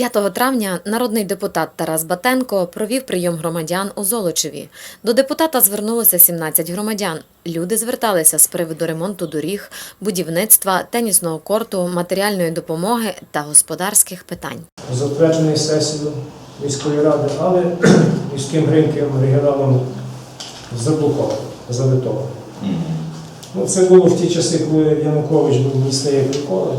5 травня народний депутат Тарас Батенко провів прийом громадян у Золочеві. До депутата звернулося 17 громадян. Люди зверталися з приводу ремонту доріг, будівництва, тенісного корту, матеріальної допомоги та господарських питань. затверджений сесією міської ради, але міським ринком регіоналом заблокований, заветований. Ну, це було в ті часи, коли Янукович був міцний як ніколи.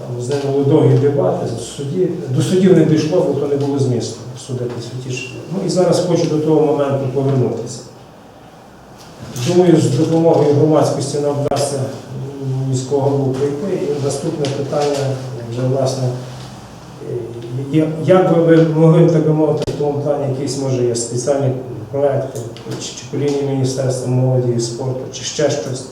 Там з ним були довгі дебати, суді. До судів не дійшло, бо то не було змісту судити святіше. Ну і зараз хочу до того моменту повернутися. Думаю, з допомогою громадськості нам вдасться міського голову прийти. І наступне питання вже власне. Як би ви могли, так би мовити, в тому плані якийсь може є спеціальний проект, чи, чи по лінії Міністерства молоді і спорту, чи ще щось.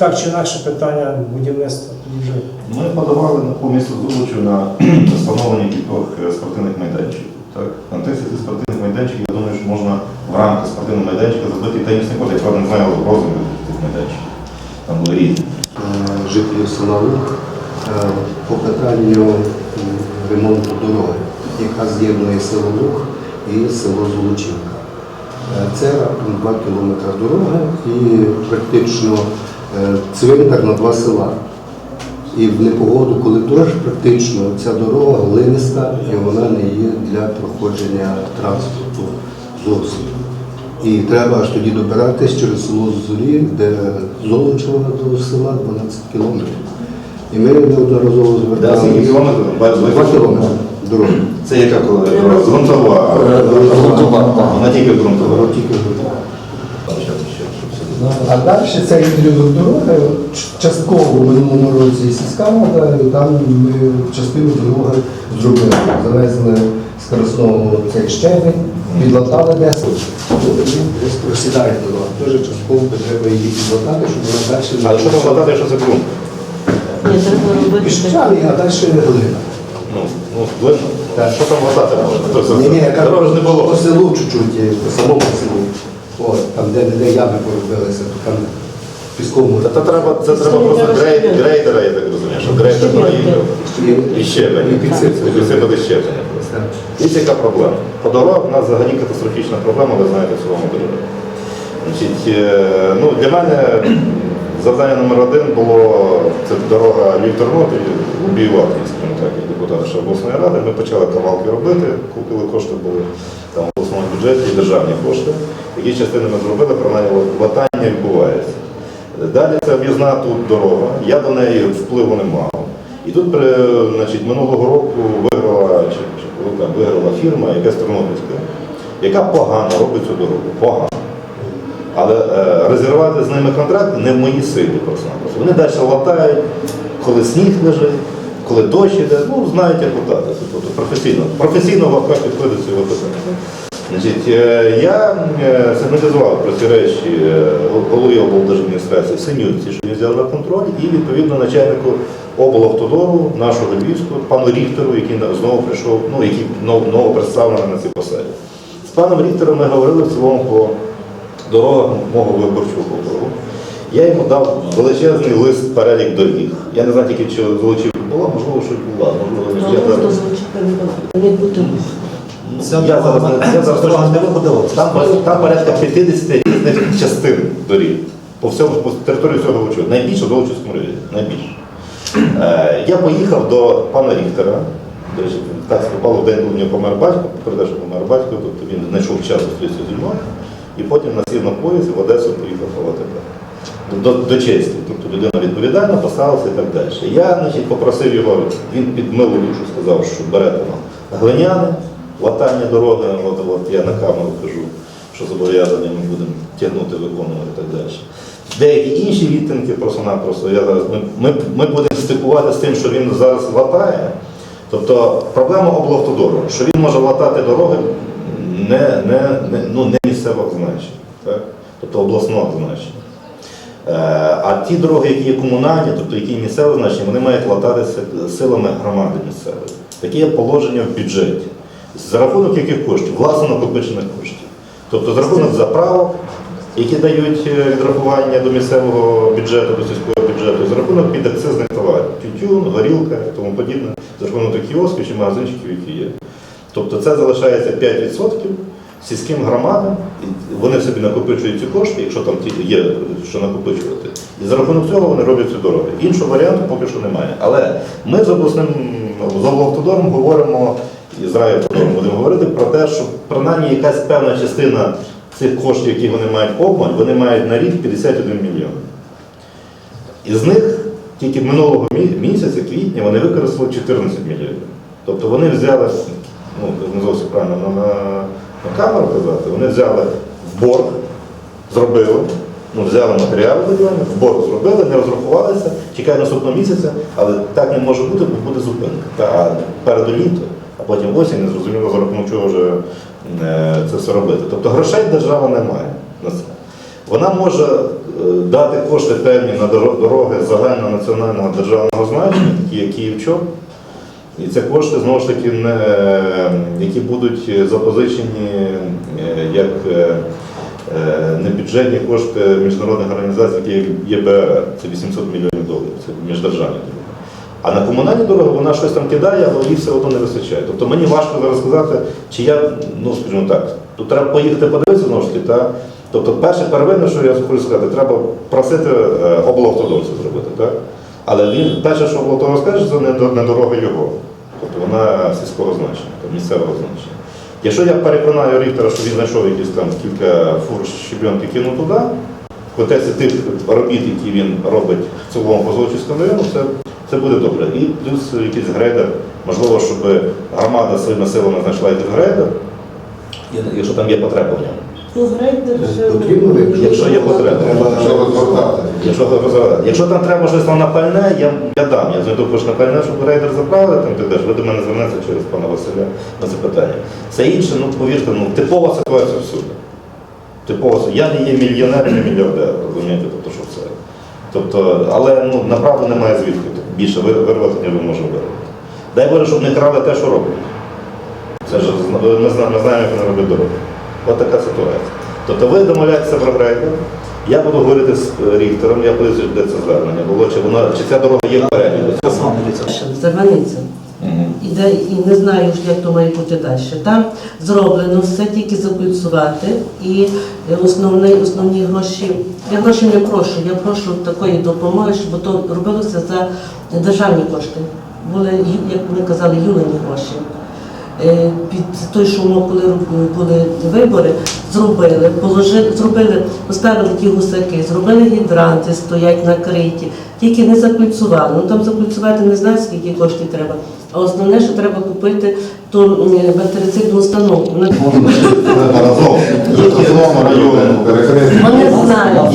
Так чи інакше питання будівництва тоді вже Ми подавали на по місту Золочу на встановлення кількох е, спортивних майданчиків. Так? На тисячі спортивних майданчиків, я думаю, що можна в рамках спортивного майданчика зробити тенісний корт, я правда не знаю розміру цих майданчиків. Там були різні. е, жителів села е, по питанню ремонту дороги, яка з'єднує село Луг і село Золочівка. Це раптом 2 кілометри дороги і практично цвинтар на два села. І в непогоду, коли дощ, практично ця дорога глиниста і вона не є для проходження транспорту зовсім. І треба аж тоді добиратись через село Зорі, де Золочева до села 12 кілометрів. І ми неодноразово скільки кілометрів? Два кілометри дороги. Це яка коли дорога? Грунтова. Грунтова. Вона тільки грунтова. Дорога тільки грунтова. Там ще, ще, ще все. А далі цей відрізок дороги частково в минулому році сільська рада, і там ми частину дороги зробили. Завезли з Красного цей щебень, підлатали десь. Просідає дорога. Теж частково треба її підлатати, щоб вона далі А що там вкладати, що це ґрунт? Ні, треба робити Піщаний, а далі глина. Ну, ну. Так. Що там вкладати можна? Ні, ні, не було. по селу чуть-чуть, по самому селу. От, там, де, де ями поробилися, то там пісковому. Та, та треба, це треба просто грей, грейдера, я так розумію, що грейдер проїхав. І щебень. І підсипати. Підсипати щеплення просто. Дивіться, яка проблема. По дорогах у нас взагалі катастрофічна проблема, ви знаєте, в цілому дорогу. Значить, е, ну, для мене завдання номер один було це дорога Львів-Тернопіль, обіювати, скажімо так, як депутати ще обласної ради. Ми почали кавалки робити, купили кошти були там бюджеті і державні кошти. Які частини ми зробили, принаймні латання відбувається. Далі це об'їзна тут дорога, я до неї впливу не мав. І тут значить, минулого року виграла, чи, чи виграла фірма, якась Тернопільська, яка погано робить цю дорогу. Погано. Але е, розірвати з ними контракт не в моїй силі просто-напросто. Вони далі латають, коли сніг лежить, коли дощ іде, ну знають, як латати. Тобто професійно. Професійно лапка підходить цього питання. Значить, е, я е, сигналізував про ці речі е, голові облдержадміністрації в Синюці, що він взяв на контроль, і відповідно начальнику облавтодору, нашого Львівського, пану Ріхтеру, який знову прийшов, ну який нов- ново представлений на цій посаді. З паном Ріхтером ми говорили в цілому по дорогах мого виборчого округу. Я йому дав величезний лист перелік доріг. Я не знаю тільки, чи Золочівка була, можливо, щось була, можливо, я зараз- хто звучить не буде. Не бути. Я зараз, не- я зараз не. Там, там порядка 50 різних частин доріг. По всьому по території всього Волочу. Найбільше в Волочівському районі. Найбільше. Е, я поїхав до пана Ріхтера. До речі, так співпало в день, коли в нього помер батько, передав, що помер батько, тобто він знайшов час зустрітися зі мною. І потім насів на поїзд в Одесу поїхав в ОТП. До, до честі, тобто людина відповідальна, поставилася і так далі. Я значить, попросив його, він під милу душу сказав, що берете нам глиняне, латання дороги, от, от я на камеру кажу, що зобов'язані ми будемо тягнути, виконувати і так далі. Деякі інші відтинки просто-напросто, я зараз, ми, ми, ми будемо стикувати з тим, що він зараз латає. Тобто проблема облавтодору, що він може латати дороги не, не, не, ну, не місцевого значення, тобто обласного значення. Е, А ті дороги, які є комунальні, тобто які місцеве значення, вони мають лататися силами громади місцевої. Таке є положення в бюджеті. За рахунок яких коштів? Власно накопичених коштів. Тобто за рахунок заправок, які дають е, відрахування до місцевого бюджету, до сільського бюджету, за рахунок підакцизних товарів, тютюн, горілка і тому подібне. за рахунок кіосків чи магазинчиків, які є. Тобто це залишається 5% сільським громадам, вони собі накопичують ці кошти, якщо там є що накопичувати. І за рахунок цього вони роблять ці дороги. Іншого варіанту поки що немає. Але ми з обласним з облавтодором говоримо і з райавтодором будемо говорити про те, що принаймні якась певна частина цих коштів, які вони мають обмаль, вони мають на рік 51 мільйон. Із них тільки минулого місяця, квітня, вони використали 14 мільйонів. Тобто вони взяли, ну не зовсім правильно на, на, камеру казати, вони взяли в борг, зробили, ну, взяли матеріали будівельні, в борг зробили, не розрахувалися, чекають наступного місяця, але так не може бути, бо буде зупинка. Та переду літо, потім осінь, не зрозуміло, за рахунок чого вже е, це все робити. Тобто грошей держава не має на це. Вона може е, дати кошти певні на дороги загального національного державного значення, такі як Київчок. І це кошти знову ж таки не, які будуть запозичені е, як небюджетні кошти міжнародних організацій, які ЄБР. Це 800 мільйонів доларів, це міждержавні. А на комунальні дороги вона щось там кидає, але їй все одно не вистачає. Тобто мені важко зараз сказати, чи я, ну скажімо так, тут треба поїхати подивитися знову ж таки. Та, тобто, перше первинне, що я хочу сказати, треба просити е, облавтодор це зробити. Так? Але він перше, що облавтодор скаже, це не, дорога його. Тобто вона сільського значення, місцевого значення. Якщо я переконаю Ріхтера, що він знайшов якісь там кілька фур щебенки кинув туди, в контексті тих робіт, які він робить в цілому по Золочівському це, це буде добре. І плюс якийсь грейдер, можливо, щоб громада своїми силами знайшла якийсь грейдер, якщо там є потреба в ньому. Ну, грейдер. Потрібно. Якщо є потреба. Треба розгортати. Якщо, розвивати. якщо там треба щось на пальне, я, я дам. Я знайду кошти на пальне, щоб рейдер заправили, там ти деш. Ви до мене звернеться через пана Василя на це питання. Це інше, ну повірте, ну типова ситуація всюди. Типова. Я не є мільйонер, не мільярдер, розумієте, тобто що це. Тобто, але ну, направду немає звідки більше вирвати, ніж ми можемо вирвати. Дай Боже, щоб не крали те, що роблять. Це ж ми знаємо, як вони роблять дороги. От така ситуація. Тобто ви домовляєтеся про грейдер, я буду говорити з Ріхтером, Ріктором, я подивлюся, де це звернення було, чи вона чи ця дорога є в переліку. Зерваниця. Іде і не знаю, як то має бути далі. Там зроблено все тільки запульсувати і е, основні, основні гроші. Я гроші не прошу, я прошу такої допомоги, щоб то робилося за державні кошти. Були, як ми казали, юлені гроші. Е, Під той шумок, коли роб- були вибори, зробили, положили, зробили, поставили ті гусаки, зробили гідранти, стоять накриті, тільки не заплюцували. Ну там заплюцувати не знаю, скільки коштів треба. А основне, що треба купити, то бактерицидну установку. Вони знають.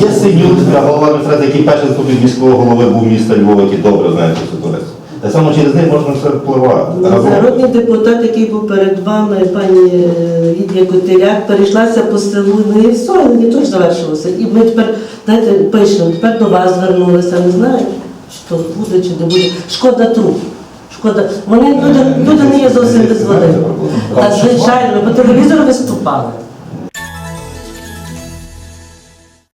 Є Синюк, голова адміністрації, який перший заступник міського голови був міста Львова, який добре знає цю ситуацію. Так само через них можна все впливати. Народний депутат, який був перед вами, пані е, Лідія Котеляк, перейшлася по селу, ну і все, і теж завершилося. І ми тепер, знаєте, пишемо, тепер до вас звернулися, не знаю, що буде чи не буде. Шкода труп. Шкода. Вони люди, люди не є зовсім без води. Так, звичайно, по телевізору виступали.